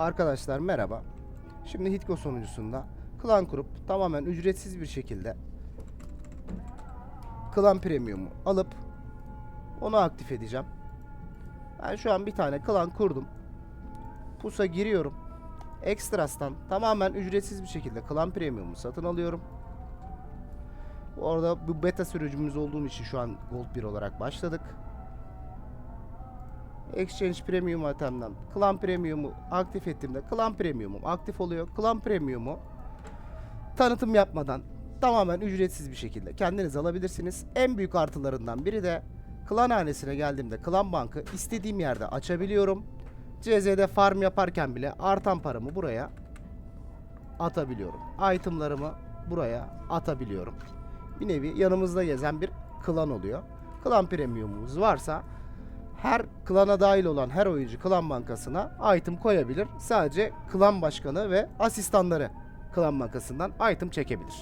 Arkadaşlar merhaba. Şimdi Hitgo sonucusunda klan kurup tamamen ücretsiz bir şekilde klan premiumu alıp onu aktif edeceğim. Ben şu an bir tane klan kurdum. Pusa giriyorum. Ekstras'tan tamamen ücretsiz bir şekilde klan premiumu satın alıyorum. Orada bu beta sürücümüz olduğum için şu an Gold 1 olarak başladık. Exchange Premium item'den Clan Premium'u aktif ettiğimde Clan Premium'um aktif oluyor. Clan Premium'u tanıtım yapmadan tamamen ücretsiz bir şekilde kendiniz alabilirsiniz. En büyük artılarından biri de Klan hanesine geldiğimde Klan Bank'ı istediğim yerde açabiliyorum. CZ'de farm yaparken bile artan paramı buraya atabiliyorum. Itemlarımı buraya atabiliyorum. Bir nevi yanımızda gezen bir klan oluyor. Klan premiumumuz varsa her klana dahil olan her oyuncu klan bankasına item koyabilir. Sadece klan başkanı ve asistanları klan bankasından item çekebilir.